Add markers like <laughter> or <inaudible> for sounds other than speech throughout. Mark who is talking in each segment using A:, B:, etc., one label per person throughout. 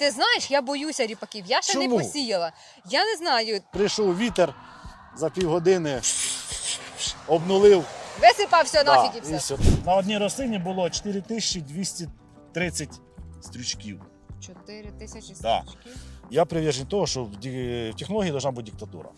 A: Ти знаєш, я боюся ріпаків. Я ще не посіяла. Я не знаю.
B: Прийшов вітер за півгодини, обнулив.
A: Висипався
B: Да,
A: нафіг і
B: і
A: все.
B: все. На одній рослині було 4230 стрючків.
A: 4 тисячі
B: Да.
A: стрічків.
B: Я привержен того, що в ді- в технології повинна бути диктатура.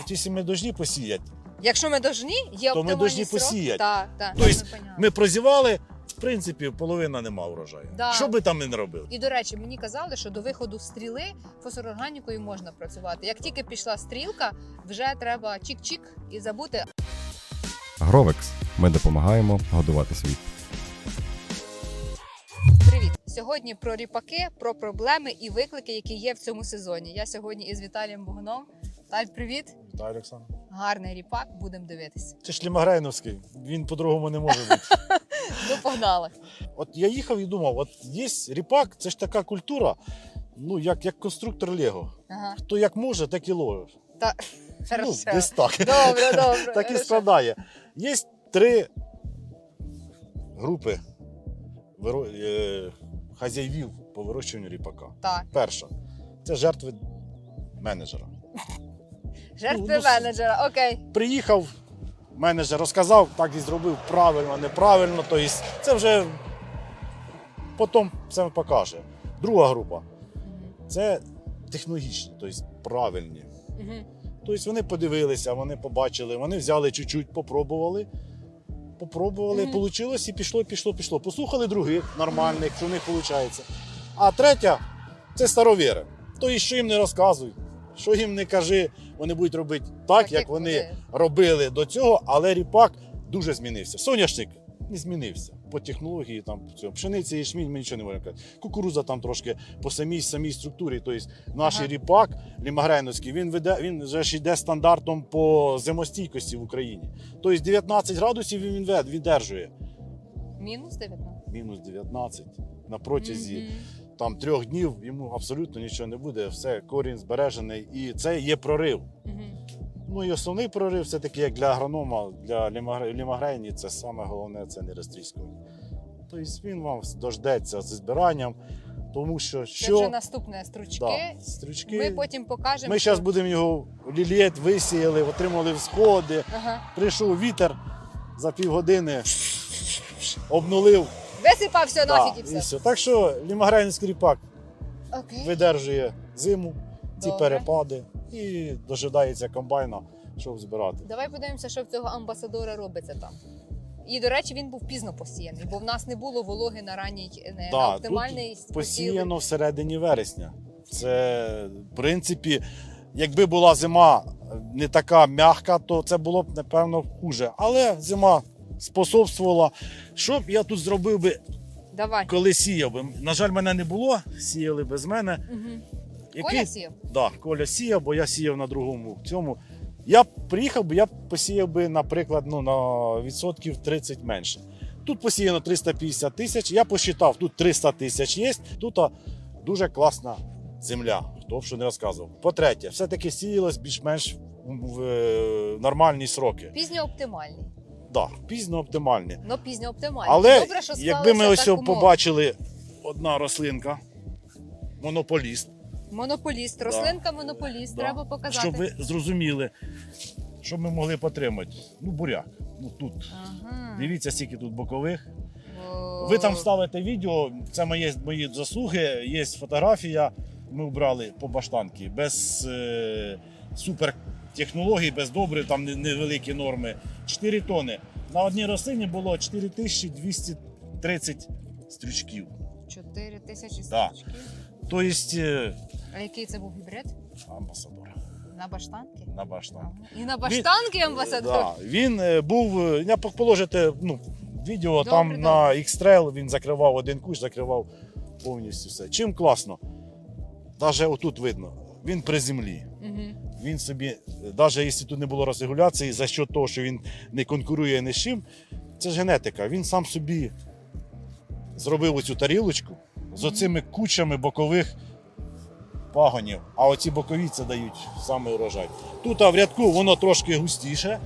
B: От якщо ми повинні посіяти,
A: Якщо ми должні, є
B: То ми
A: оптимальний
B: должні
A: срок.
B: посіяти.
A: Так, так.
B: Тобто
A: ми
B: прозівали, принципі, половина нема врожаю.
A: Да.
B: Що би там не робили?
A: І до речі, мені казали, що до виходу стріли фосфорорганікою можна працювати. Як тільки пішла стрілка, вже треба чик-чик і забути.
C: Гровекс. Ми допомагаємо годувати світ.
A: Привіт! Сьогодні про ріпаки, про проблеми і виклики, які є в цьому сезоні. Я сьогодні із Віталієм Богуном. Таль, привіт!
B: Так, Олександр.
A: Гарний ріпак, будемо дивитися.
B: Це ж Лімагрейновський, він по-другому не може бути. <laughs>
A: Ну, погнали!
B: От я їхав і думав, от є ріпак, це ж така культура, ну як, як конструктор Лего.
A: Ага.
B: Хто як може, так і ловить.
A: Та...
B: Ну, десь так.
A: Добре, добре. <laughs>
B: так і складає. Є три групи виро... е... хазяївів по вирощуванню ріпака.
A: Так,
B: Перша це жертви менеджера.
A: жертви
B: ну, с-
A: менеджера, окей.
B: Приїхав, менеджер розказав, так і зробив правильно, неправильно. Тобто це вже потім все покаже. Друга група це технологічні, тобто правильні. Тобто вони подивилися, вони побачили, вони взяли чуть-чуть, попробували. Попробували, вийшло і пішло, пішло, пішло. Послухали других нормальних, що в них виходить. А третя це старовіри. Тобто, що їм не розказуй, що їм не кажи, вони будуть робити так, як вони робили до цього, але ріпак дуже змінився. Соняшник не змінився. По технології там цього. пшениця і шмінь ми нічого не можемо казати. Кукуруза там трошки по самій самій структурі. Тобто наш
A: Ага.
B: ріпак лімагрейновський, він веде, він вже ж йде стандартом по зимостійкості в Україні. Тобто 19 градусів він віддержує.
A: Мінус 19.
B: Мінус 19 на протязі
A: Мгм.
B: Там трьох днів йому абсолютно нічого не буде. Все, корінь збережений, і це є прорив.
A: Мгм.
B: Ну і основний прорив все таки як для агронома, для лімагрейні, це саме головне це не розтріскування. Тобто він вам дождеться зі збиранням, тому що
A: Це
B: що
A: вже наступне стручки.
B: да, стрючки.
A: Ми потім покажемо.
B: Ми
A: що-
B: зараз будемо його лілієт, висіяли, отримали всходи.
A: Ага.
B: Прийшов вітер за півгодини, обнулив.
A: Висипався нафіг і все.
B: і все. Так що лімагрейний ріпак
A: Окей.
B: видержує зиму, ці
A: Добре.
B: перепади і дожидається комбайна, щоб збирати.
A: Давай подивимося, що в цього амбасадора робиться там. І, до речі, він був пізно посіяний, бо в нас не було вологи на ранній не,
B: Да,
A: на оптимальний посів.
B: Посіяно всередині вересня. Це, в принципі, якби була зима не така м'яка, то це було б, напевно, хуже. Але зима способствувала. Що б я тут зробив би,
A: Давай.
B: коли сіяв би? На жаль, мене не було, сіяли без мене.
A: Угу. Коля сіяв?
B: Да, Коля сіяв, бо я сіяв на другому цьому. Я б приїхав би, я б посіяв би, наприклад, ну, на відсотків 30 менше. Тут посіяно 350 тисяч, я посчитав, тут 300 тисяч є, тут дуже класна земля, хто б що не розказував. По-третє, все-таки сіялось більш-менш в, нормальні сроки.
A: Пізньо оптимальний.
B: Да, пізно оптимальні.
A: Ну, пізньо оптимальний.
B: Але
A: Добре, що
B: якби ми ось побачили одна рослинка, монополіст.
A: Монополіст, рослинка монополіст,
B: Да.
A: треба показати.
B: Щоб ви зрозуміли, що ми могли потримати. Ну, буряк. Ну тут.
A: Ага.
B: Дивіться, скільки тут бокових.
A: О.
B: Ви там ставите відео, це мої, мої заслуги, є фотографія. Ми вбрали по баштанки без е, супертехнологій, без добрив, там невеликі норми. 4 тони. На одній рослині було 4230 стрючків.
A: 4 тисячі
B: Да.
A: стрічків.
B: Тобто е,
A: А який це був гібрид?
B: амбасадор
A: На баштанки?
B: на баштанки.
A: І на баштанки амбасадор?
B: Да, він е, був, е, я положите ну, відео,
A: Добре,
B: там
A: добре.
B: на X-Trail він закривав один кущ, закривав повністю все. Чим класно? Навіть отут видно, він при землі.
A: Угу.
B: Він собі, навіть якщо тут не було розрегуляції, за що того, що він не конкурує ні з чим, це ж генетика. Він сам собі зробив оцю тарілочку з оцими кучами бокових пагонів. А оці бокові це дають саме урожай. Тут а в рядку воно трошки густіше.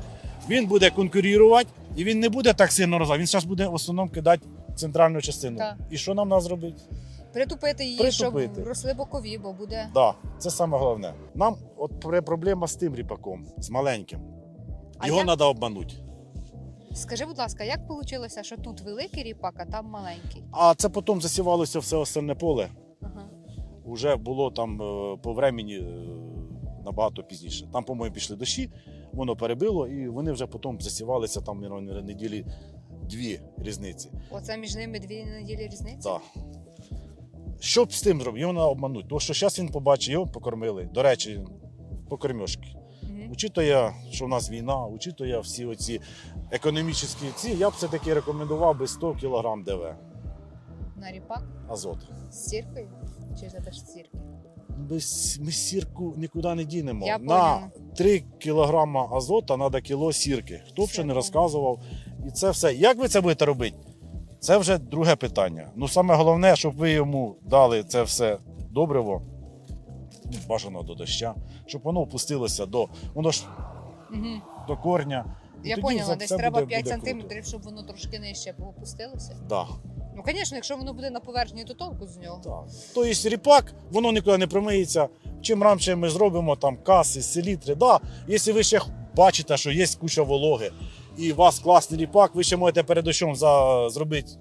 B: Він буде конкурувати і він не буде так сильно розвивати. Він зараз буде в основному кидати центральну частину.
A: Так.
B: І що нам треба зробити?
A: Притупити її,
B: Притупити.
A: щоб росли бокові, бо буде.
B: Да, це саме головне. Нам от пре- проблема з тим ріпаком, з маленьким.
A: А
B: Його
A: як-
B: треба обманути.
A: Скажи, будь ласка, як вийшло, що тут великий ріпак, а там маленький?
B: А це потім засівалося все остальне поле.
A: Ага.
B: Уже було там е, по времені е, набагато пізніше. Там, по-моєму, пішли дощі, воно перебило, і вони вже потім засівалися там мабуть, неділі дві різниці.
A: Оце між ними дві неділі різниці?
B: Так. Що б з тим зробити? Його треба обманути. Тому що зараз він побачить, його покормили. До речі, по кормьошки.
A: Мгм.
B: Учитує, що в нас війна, учитує всі оці економічні ці, я б все-таки рекомендував би 100 кг ДВ
A: На ріпак
B: азот.
A: з сіркою? Чи це без сірки?
B: Ми, ми сірку нікуди не дінемо.
A: Я
B: На 3 кг азота треба кіло сірки. Хто б ще не розказував. І це все. Як ви це будете робити? Це вже друге питання. Ну, саме головне, щоб ви йому дали це все добриво, бажано до доща, щоб воно опустилося до, воно ж
A: Угу.
B: до корня. І
A: Я поняла, десь треба
B: буде-
A: 5
B: буде
A: сантиметрів, щоб воно трошки нижче опустилося.
B: Да.
A: Ну, звісно, якщо воно буде на поверхні, то толку з нього.
B: Так. Тобто ріпак, воно нікуди не промиється. Чим раніше ми зробимо там каси, селітри, да. Якщо ви ще бачите, що є куча вологи, і у вас класний ріпак, ви ще можете перед дощом за, зробити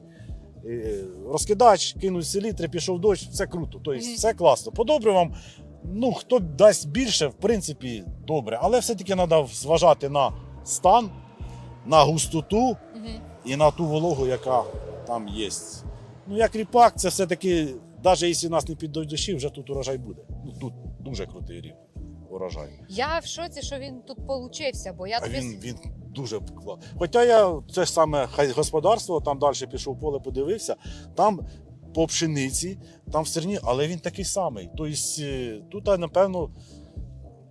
B: е, розкидач, кинуть селітри, пішов дощ, все круто. Тобто все класно. По добривам, ну хто дасть більше, в принципі, добре. Але все-таки треба зважати на стан, на густоту
A: Угу.
B: і на ту вологу, яка там є. Ну, як ріпак, це все-таки, навіть якщо нас не підуть дощі, вже тут урожай буде. Ну, тут дуже крутий ріп урожай.
A: Я в шоці, що він тут получився, бо я
B: А
A: тобі
B: він, він дуже клас. Хоча я це ж саме господарство, там далі пішов поле, подивився, там по пшениці, там в стерні, але він такий самий. Тобто е, тут, напевно,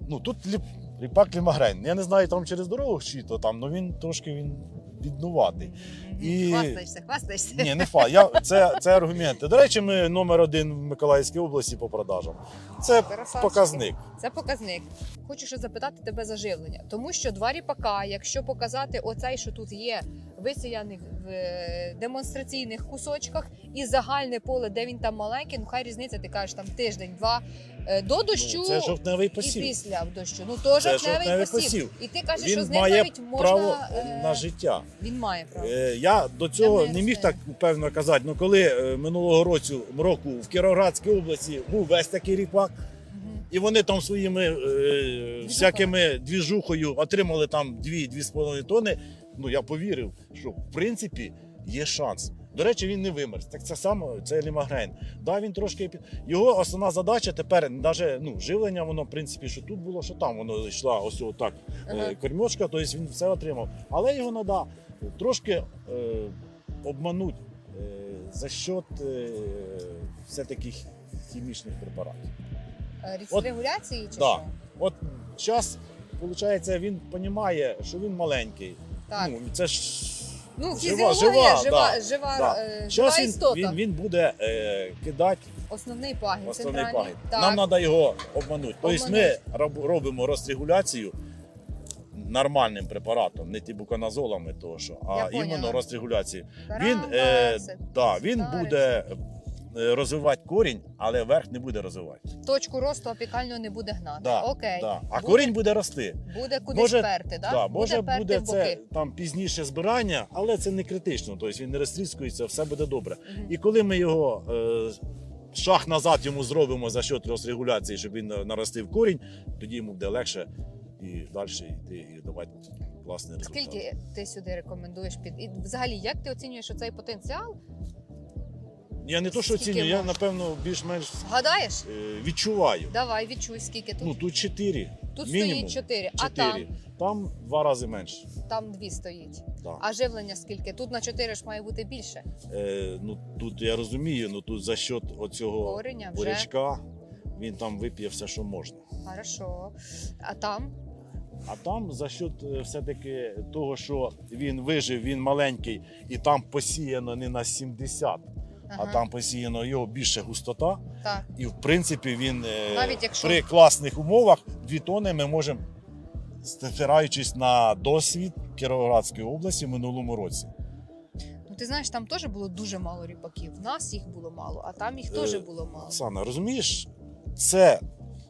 B: ну тут ліп, ріпак лімагрен. Я не знаю там через дорогу чи то там, але він трошки він віднуватий.
A: Мгм.
B: І-
A: хвастаєшся, хвастаєшся.
B: Ні, не фа. Я, це, це аргументи. До речі, ми номер один в Миколаївській області по продажам. Це показник.
A: Це показник. Хочу ще запитати тебе за живлення, тому що два ріпака, якщо показати оцей, що тут є, висіяний в е, демонстраційних кусочках, і загальне поле, де він там маленький, ну хай різниця, ти кажеш там тиждень-два е, до дощу.
B: Ну, це жовтневий
A: І
B: посів.
A: після дощу. Ну то
B: Це
A: жовтневий посів.
B: посів.
A: І ти кажеш, що з ним
B: має
A: навіть можна.
B: право
A: е,
B: на життя.
A: Він має право.
B: Я до
A: Я
B: цього
A: не
B: не міг так певно казати. Ну коли минулого року, року в Кіровоградській області був весь такий ріпак, і вони там своїми е, всякими двіжухою отримали там 2-2,5 тонни. Ну я повірив, що в принципі є шанс. До речі, він не вимерз. Так це саме це лімагрейн. Да, він трошки під- його основна задача тепер навіть ну, живлення, воно в принципі, що тут було, що там воно йшла ось отак
A: Ага.
B: е, кормьошка, тобто він все отримав. Але його треба трошки е, обманути е, за счет е, все-таки хімічних препаратів.
A: Е,
B: От-
A: регуляції чи
B: Да.
A: що?
B: От зараз, виходить, він розуміє, що він маленький.
A: Так.
B: Ну, це ж
A: Ну,
B: жива-
A: фізіологія,
B: жива,
A: жива,
B: да,
A: жива,
B: да.
A: е, жива
B: Щас він,
A: істота.
B: він, він буде е, кидати
A: Основний пагін,
B: основний
A: центральний.
B: пагін.
A: Так.
B: Нам треба його обманути. Тобто ми
A: Обмануть.
B: роб- робимо розрегуляцію нормальним препаратом, не тибуканазолами, того що, а
A: Я поняла.
B: іменно розрегуляцію. Він, е, да, він
A: Старець.
B: буде розвивати корінь, але верх не буде розвивати.
A: Точку росту апікального не буде гнати.
B: Да,
A: Окей.
B: Да. А
A: Буде-
B: корінь буде рости.
A: Буде кудись
B: Може-
A: перти, да?
B: Да, може
A: перти
B: буде
A: в
B: це там пізніше збирання, але це не критично. Тобто він не розтріскується, все буде добре.
A: Мгм.
B: І коли ми його е, шаг назад йому зробимо за счет розрегуляції, щоб він наростив корінь, тоді йому буде легше і далі йти і давати класний результат.
A: Скільки ти сюди рекомендуєш під і взагалі, як ти оцінюєш цей потенціал?
B: Я не то, що
A: Скільки
B: оцінюю, я напевно більш-менш
A: Гадаєш?
B: е, відчуваю.
A: Давай, відчуй, скільки тут.
B: Ну тут 4.
A: тут
B: мінімум.
A: стоїть 4, а
B: 4.
A: там,
B: Там два рази менше.
A: там 2 стоїть.
B: Да.
A: А живлення скільки? Тут на 4 ж має бути більше.
B: Е, ну, тут я розумію, ну тут за счет оцього
A: Кореня вже.
B: бурячка він там вип'є все, що можна.
A: Хорошо. А там?
B: А там за счет е, все-таки того, що він вижив, він маленький, і там посіяно не на 70,
A: Ага.
B: А там посіяно його більше густота.
A: Так.
B: І в принципі він е,
A: Навіть якщо-
B: при класних умовах дві тони ми можемо, спираючись на досвід Кіровоградської області в минулому році.
A: Ну Ну, ти знаєш, там теж було дуже мало ріпаків. В нас їх було мало, а там їх теж
B: Е,
A: було мало.
B: Оксана, розумієш, це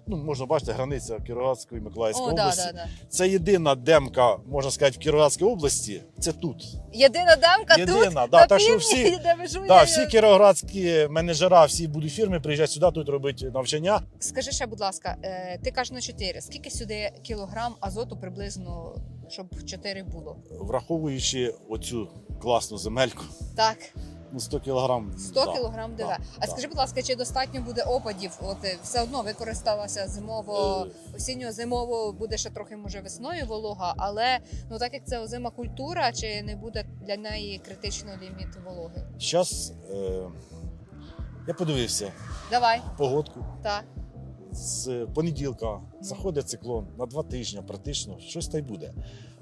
B: ну, можна бачити границя Кіровоградської і Миколаївської
A: О, да,
B: області.
A: да, да.
B: Це єдина демка, можна сказати, в Кіровоградській області. Це тут.
A: Єдина дамка тут,
B: Єдина, да,
A: на
B: так що
A: півдні,
B: всі-
A: де межує.
B: Да, всі кіровоградські менеджера, всі будуть фірми приїжджати сюди, тут робити навчання.
A: Скажи ще, будь ласка, е, ти кажеш на 4. Скільки сюди кілограм азоту приблизно, щоб 4 було?
B: Враховуючи оцю класну земельку,
A: Так,
B: ну 100 кілограм.
A: 100
B: да.
A: кілограм ДВ.
B: да,
A: а
B: да.
A: скажи, будь ласка, чи достатньо буде опадів? От е, все одно використалася зимово,
B: Е.
A: осінньо зимово буде ще трохи може весною волога, але ну так як це озима культура, чи не буде для неї критично ліміт вологи?
B: Зараз е, я подивився
A: Давай,
B: погодку.
A: так.
B: З понеділка заходить циклон на два тижні, практично щось та й буде.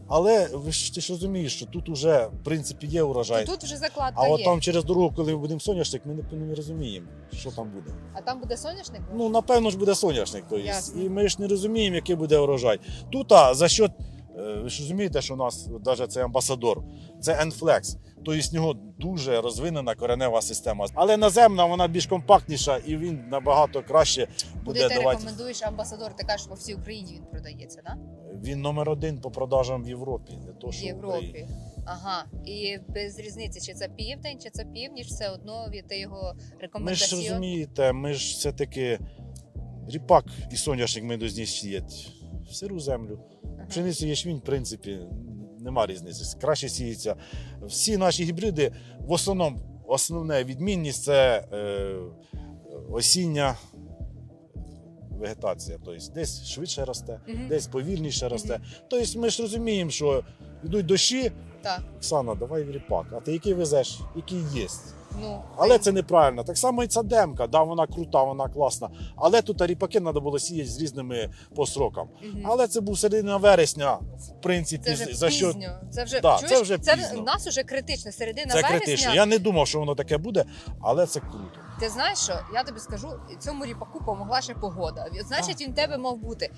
B: Але ви ж ти ж розумієш, що тут уже в принципі є урожай.
A: Тут вже закладка
B: А от
A: є.
B: там через дорогу, коли ми будемо соняшник, ми не, не розуміємо, що там буде.
A: А там буде соняшник?
B: Ну, напевно ж буде соняшник. То є.
A: Ясно.
B: І ми ж не розуміємо, який буде урожай. Тут а, за счет, е, ви ж розумієте, що у нас навіть цей амбасадор, це Enflex. Тобто в нього дуже розвинена коренева система. Але наземна вона більш компактніша і він набагато краще
A: Куди
B: буде
A: ти
B: давати.
A: рекомендуєш амбасадор? Ти кажеш, по всій Україні він продається, так?
B: Він номер один по продажам в Європі, не то що в
A: Європі. Ага. І без різниці, чи це південь, чи це північ, все одно від його
B: Ми ж розумієте, ми ж все-таки ріпак і соняшник ми до сіяти в сиру землю.
A: Ага.
B: Пшеницю ячмінь, в принципі, нема різниці. Краще сіється. Всі наші гібриди в основному основна відмінність це е, осіння вегетація. Тобто десь швидше росте,
A: Мгм.
B: десь повільніше росте. Тобто ми ж розуміємо, що йдуть дощі.
A: Так.
B: Оксана, давай ріпак. А ти який везеш? Який є?
A: Ну,
B: Але це неправильно. Так само і ця демка, да, вона крута, вона класна. Але тут ріпаки треба було сіяти з різними по срокам.
A: Мгм.
B: Але це був середина вересня, в принципі,
A: це вже
B: за що
A: пізньо. Це вже,
B: Да,
A: чуєш?
B: це вже
A: це
B: пізно.
A: в нас вже критично. Середина
B: це
A: вересня.
B: критично. Я не думав, що воно таке буде, але це круто.
A: Ти знаєш що? Я тобі скажу, цьому ріпаку помогла ще погода. Значить, він в тебе мав бути.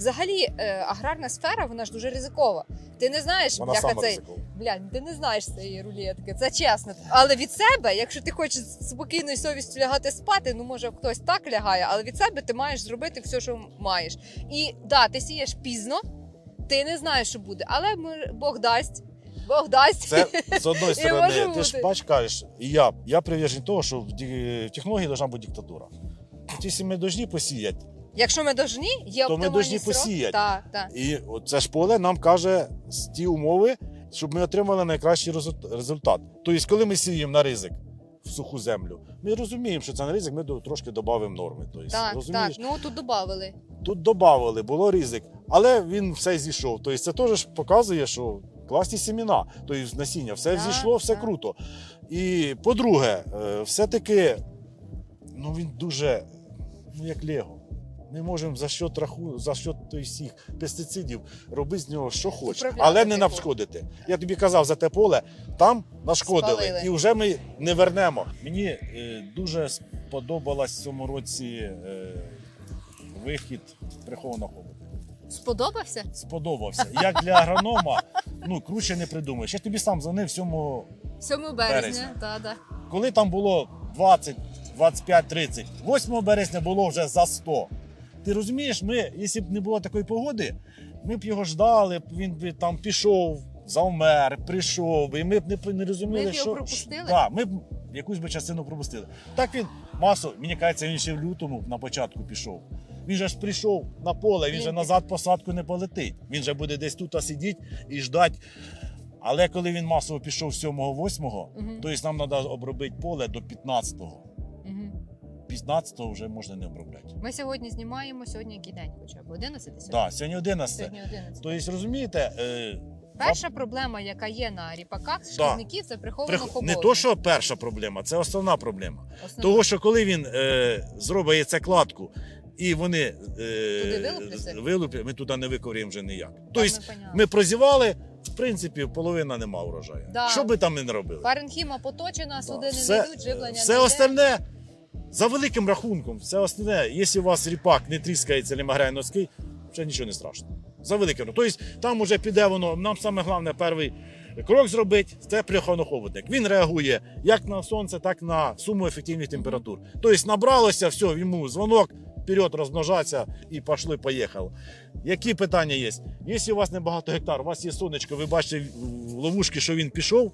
A: Взагалі, е, аграрна сфера, вона ж дуже ризикова. Ти не знаєш,
B: Вона
A: бляха,
B: сама
A: цей
B: ризикова.
A: Блядь, ти не знаєш цієї рулетки, це чесно. Але від себе, якщо ти хочеш з спокійною совістю лягати спати, ну може хтось так лягає, але від себе ти маєш зробити все, що маєш. І да, ти сієш пізно, ти не знаєш, що буде, але ми- Бог дасть. Бог дасть.
B: Це з одної <laughs>
A: може
B: сторони, ти ж
A: бути.
B: бач, кажеш, і я, я привержен того, що в, ді- в технології повинна бути диктатура. От Якщо ми повинні посіяти,
A: Якщо ми должні, є
B: То ми должні посіяти.
A: Так, так.
B: і це ж поле нам каже з ті умови, щоб ми отримали найкращий результат. Тобто, коли ми сіємо на ризик в суху землю, ми розуміємо, що це на ризик, ми трошки додамо норми. Тобто,
A: Так,
B: розумієш?
A: так. Ну тут додавали.
B: Тут додавали, було ризик, але він все зійшов. Тобто це теж показує, що класні семіна, тобто насіння, все
A: Так,
B: зійшло, все
A: так.
B: круто. І по-друге, е, все-таки ну, він дуже, ну як Лего. Ми можемо за счет раху, за счет той всіх пестицидів робити з нього що
A: Управляти
B: але не навшкодити. Я тобі казав за те поле, там нашкодили,
A: Спалили.
B: і вже ми не вернемо. Мені е, дуже сподобалась в цьому році е, вихід прихованого хобота.
A: Сподобався?
B: Сподобався. Як для агронома, ну круче не придумаєш. Я тобі сам дзвонив 7
A: 7 березня.
B: Березня.
A: Та, да.
B: коли там було 20, 25, 30. 8 березня було вже за 100. Ти розумієш, ми, якщо б не було такої погоди, ми б його ждали, він би там пішов, завмер, прийшов, і ми б не, не розуміли,
A: Ми б його
B: що.
A: пропустили?
B: Да, ми б якусь би частину пропустили. Так він масу, мені кажеться, він ще в лютому на початку пішов. Він же ж прийшов на поле, він же назад посадку не полетить. Він же буде десь тут сидіти і ждати. Але коли він масово пішов 7-8,
A: Мгм.
B: Тобто нам треба обробити поле до 15-го.
A: Угу.
B: 15-го вже можна не обробляти.
A: Ми сьогодні знімаємо сьогодні який день хоча б 11 сьогодні.
B: да, сьогодні 11.
A: Сьогодні 11.
B: Тобто, розумієте, е,
A: Перша проблема, яка є на ріпаках з шкідників, це приховано
B: прих-
A: хобот.
B: не то, що перша проблема, це основна проблема.
A: Основне.
B: Того, що коли він е, зробить це кладку, і вони
A: Туди
B: е,
A: вилупляться?
B: вилуплять, ми туди не викорюємо вже ніяк. Тобто,
A: ми
B: ми прозівали, в принципі, половина нема урожаю.
A: Да.
B: Що би там не робили?
A: Паренхіма поточена, суди не йдуть, живлення
B: все
A: не йде.
B: остальне, за великим рахунком, все остальне, якщо у вас ріпак не тріскається, не маграє носки, вже нічого не страшно. За великим. Тобто там уже піде воно, нам саме головне перший крок зробити, це прихоноховодник. Він реагує як на сонце, так на суму ефективних температур. Тобто набралося, все, йому дзвонок, вперед розмножатися і пішли, поїхали. Які питання є? Якщо у вас небагато гектар, у вас є сонечко, ви бачите в ловушки, що він пішов,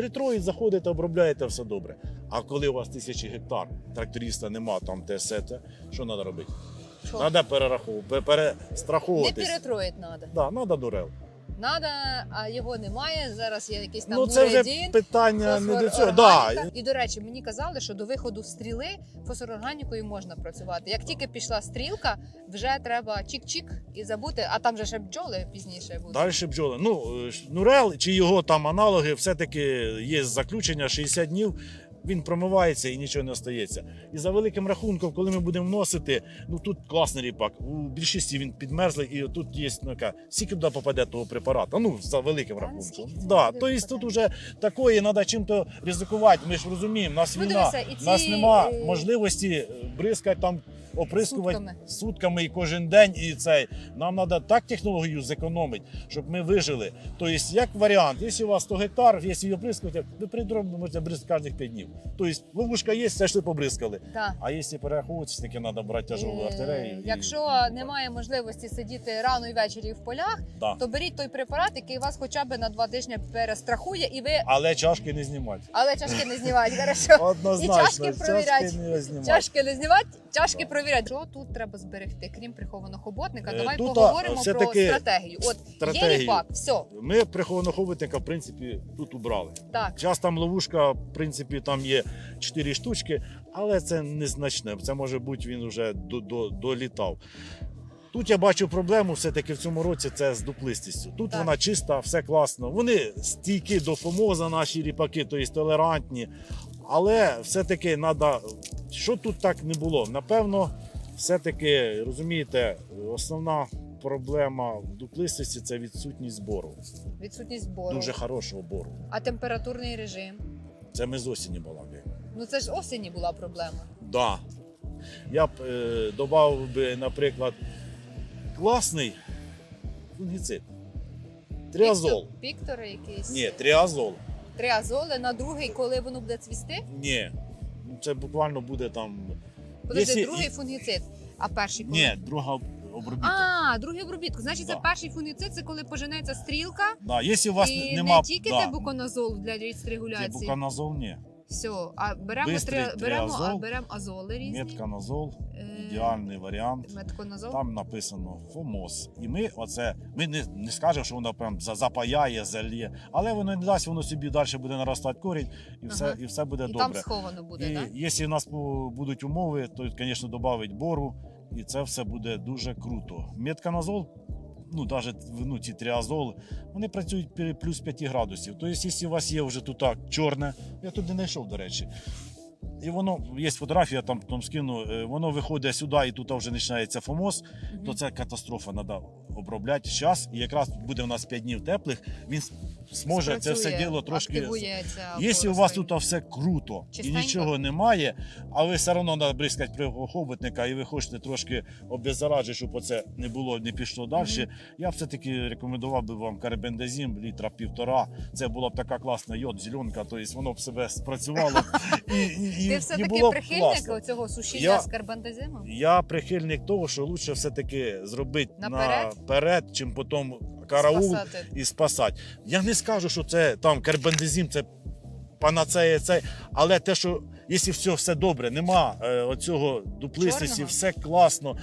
B: перетроїть, заходите, обробляєте, все добре. А коли у вас тисячі гектар, тракториста нема, там те все те, що треба робити?
A: Що?
B: Треба перераховувати,
A: Не
B: перестраховуватись.
A: перетроїть треба.
B: Да, треба дурел.
A: Надо, а його немає. Зараз є якийсь там
B: Ну це вже питання не до цього. Да.
A: І до речі, мені казали, що до виходу стріли фосфорорганікою можна працювати. Як тільки пішла стрілка, вже треба чик-чик і забути. А там же ще бджоли пізніше будуть.
B: Далі бджоли. Ну, е, Нурел чи його там аналоги, все-таки є заключення 60 днів. Він промивається і нічого не остається. І за великим рахунком, коли ми будемо вносити, ну тут класний ріпак. У більшості він підмерзлий, і тут є ну, яка, скільки туди попаде того препарату. Ну, за великим рахунком. Да, тобто тут вже такої треба чим-то ризикувати. Ми ж розуміємо, нас нас
A: Ну, дивися, і
B: у нас
A: ці,
B: нема
A: е,
B: можливості бризкати там. Оприскувати
A: Сутками.
B: сутками і кожен день, і цей нам треба так технологію зекономити, щоб ми вижили. Тобто, як варіант, якщо у вас 100 гектар, якщо її оприскувати, ви придробно можете бризкати кожних 5 днів. Тобто ловушка є, все ж ви побризкали.
A: Так.
B: А якщо перераховуватися, таки треба брати тяжелу
A: Е,
B: артилерію. і-
A: Якщо немає можливості сидіти рано і ввечері в полях,
B: Да.
A: то беріть той препарат, який вас хоча б на два тижні перестрахує, і ви
B: Але чашки не знімати.
A: але чашки не знімають. Хорошо.
B: Однозначно,
A: І чашки провірять.
B: чашки не знімати.
A: Чашки не провіряти. Що тут треба зберегти, крім прихованого хоботника?
B: Е,
A: Давай
B: тут,
A: поговоримо про стратегію. От є ріпак, все,
B: Ми прихованого ховитника, в принципі, тут убрали.
A: так.
B: Зараз там ловушка, в принципі, там є 4 штучки, але це незначне. Це може бути він вже до, до, долітав. Тут я бачу проблему все-таки в цьому році це з дуплистістю. Тут
A: Так.
B: вона чиста, все класно. Вони стійкі до фомоза, наші ріпаки, тобто толерантні. Але все-таки треба, що тут так не було. Напевно, все-таки розумієте, основна проблема в дуплистості це відсутність бору.
A: Відсутність збору.
B: Дуже хорошого бору.
A: А температурний режим.
B: Це ми з осені балакаємо.
A: Ну це ж осені була проблема.
B: Да. Я б е, додав би, наприклад, класний фунгіцид. Тріазол.
A: Піктори якісь.
B: Ні, тріазол.
A: Триазоли на другий, коли воно буде цвісти.
B: Ні. Це буквально буде там.
A: Подожди,
B: Якщо-
A: другий фунгіцид. А перший коли?
B: Ні, друга обробітка.
A: А, другий обробітку. Значить,
B: Да.
A: це перший фунгіцид, це коли поженеться стрілка.
B: Да, якщо у вас
A: і
B: нема
A: не тільки
B: да,
A: буконазол для регуляції.
B: буканазол, ні.
A: Все, а беремо
B: Бистрий
A: три, беремо, а
B: триазол,
A: беремо азоли різні.
B: Метканазол,
A: Е,
B: ідеальний варіант.
A: Метконазол.
B: Там написано ФОМОС. І ми оце, ми не, не скажемо, що воно прям за- запаяє, зальє, але воно не дасть, воно собі далі буде наростати корінь, і все,
A: Ага.
B: і все буде
A: і там
B: добре.
A: сховано буде,
B: і
A: так?
B: якщо у нас по- будуть умови, то, звісно, додавить бору, і це все буде дуже круто. Метканазол, ну, навіть ну, ці тріазоли, вони працюють при плюс 5 градусів. Тобто, якщо у вас є вже тут так чорне, я туди не знайшов, до речі. І воно, є фотографія, там, там скину, е, воно виходить сюди, і тут вже починається фомоз, то це катастрофа. Треба обробляти час. І якраз буде у нас 5 днів теплих, він зможе це все діло трошки. Якщо у вас тут все круто
A: Чистенько?
B: і нічого немає, а ви все одно треба бризкати при хоботника, і ви хочете трошки обеззараджити, щоб оце не було, не пішло далі. Я б все-таки рекомендував би вам карбендазім літра півтора. Це була б така класна йод, зеленка, тобто воно б себе спрацювало. <laughs> І, і, і,
A: Ти все-таки прихильник
B: класно.
A: цього сушіння
B: Я-
A: з карбандазимом?
B: Я прихильник того, що краще все-таки зробити
A: Наперед?
B: наперед, чим потім караул
A: Спасати.
B: і спасати. Я не скажу, що це там карбендазім, це панацея, це, але те, що якщо все, все добре, нема е, оцього дуплистості,
A: Чорного?
B: все класно.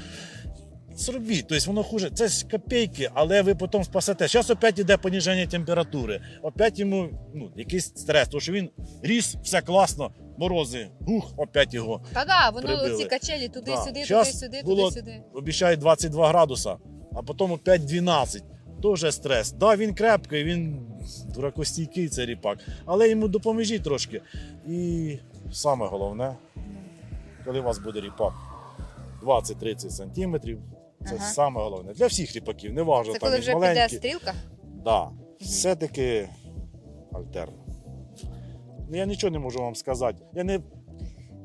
B: Зробіть, тобто воно хуже, це ж копійки, але ви потім спасете. Зараз опять іде поніження температури, опять йому ну, якийсь стрес, тому що він ріс, все класно, морози, гух, опять його.
A: Та да, воно
B: Прибили.
A: ці качелі туди-сюди,
B: Щас
A: туди-сюди,
B: було-
A: туди-сюди.
B: обіцяють 22 градуса, а потім опять 12. Тоже стрес. Да, він крепкий, він дуракостійкий, це ріпак. Але йому допоможіть трошки. І саме головне, коли у вас буде ріпак 20-30 сантиметрів, це
A: Ага.
B: саме головне. Для всіх ріпаків, не важливо,
A: Це
B: там
A: коли
B: і
A: вже піде стрілка?
B: Да. Все-таки альтерна. Ну, я нічого не можу вам сказати. Я не,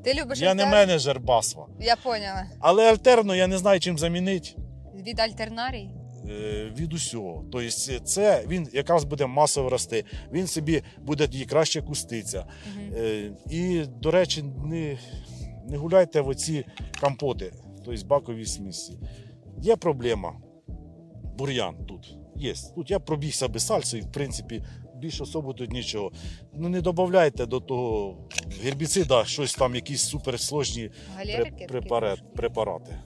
A: Ти любиш
B: я не менеджер басва.
A: Я поняла.
B: Але альтерну я не знаю, чим замінити.
A: Від альтернарій?
B: Е, від усього. Тобто, це він якраз буде масово рости. Він собі буде тоді краще куститься.
A: Мгм.
B: Е, І, до речі, не, не гуляйте в оці компоти, тобто бакові смісі. Є проблема. Бур'ян тут. Є. Тут я пробігся без сальсу і, в принципі, більш особо тут нічого. Ну не додавайте до того гербіцида щось там, якісь суперсложні
A: Галерики
B: препарати.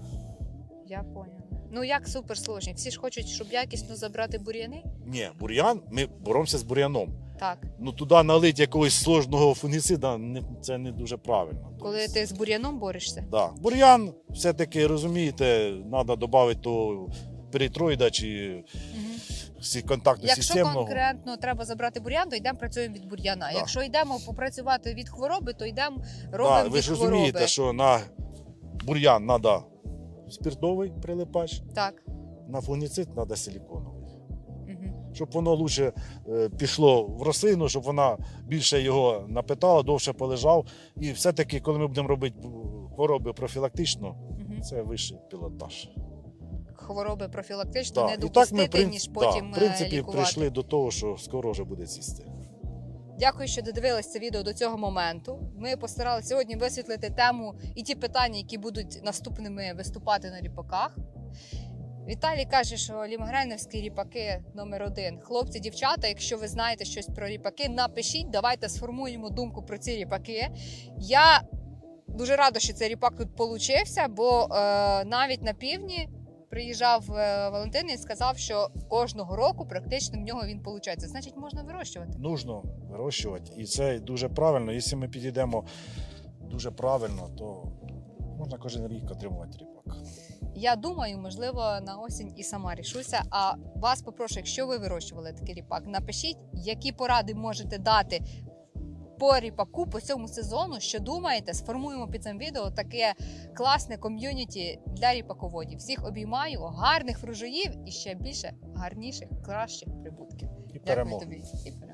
A: Я поняла. Ну як суперсложні? Всі ж хочуть, щоб якісно забрати бур'яни?
B: Ні, бур'ян, ми боремося з бур'яном.
A: Так.
B: Ну туди налить якогось сложного фунгіцида, не, це не дуже правильно.
A: Коли
B: Тобто,
A: ти з бур'яном борешся.
B: Да. Бур'ян, все-таки розумієте, треба додати то перитроїда чи
A: Мгм.
B: всі контактно
A: Якщо
B: системного.
A: конкретно треба забрати бур'ян, то йдемо працюємо від бур'яна.
B: Да.
A: Якщо йдемо попрацювати від хвороби, то йдемо
B: Да,
A: робимо
B: ви
A: від
B: ж розумієте,
A: хвороби.
B: що на бур'ян треба спиртовий прилипач,
A: Так.
B: на фунгіцид треба силіконовий.
A: Угу.
B: Щоб воно лучше е, пішло в рослину, щоб вона більше його напитала, довше полежав. І все-таки, коли ми будемо робити хвороби профілактично,
A: Угу.
B: це вищий пілотаж.
A: Хвороби профілактично
B: Да.
A: не
B: І так ми,
A: допустити,
B: в
A: ніж
B: да,
A: потім
B: в принципі,
A: е, лікувати.
B: прийшли до того, що скоро вже буде цісти.
A: Дякую, що додивились це відео до цього моменту. Ми постаралися сьогодні висвітлити тему і ті питання, які будуть наступними виступати на ріпаках. Віталій каже, що лімагренівські ріпаки номер один. Хлопці, дівчата, якщо ви знаєте щось про ріпаки, напишіть, давайте сформуємо думку про ці ріпаки. Я дуже рада, що цей ріпак тут получився, бо е, навіть на півдні приїжджав е, Валентин і сказав, що кожного року практично в нього він виходить. Значить, можна вирощувати.
B: Нужно вирощувати. І це дуже правильно. Якщо ми підійдемо дуже правильно, то можна кожен рік отримувати ріпак.
A: Я думаю, можливо, на осінь і сама рішуся. А вас попрошу, якщо ви вирощували такий ріпак, напишіть, які поради можете дати по ріпаку по цьому сезону. Що думаєте? Сформуємо під цим відео таке класне ком'юніті для ріпаководів. Всіх обіймаю, гарних врожаїв і ще більше гарніших, кращих прибутків.
B: І
A: Дякую
B: перемог.
A: тобі і перемоги.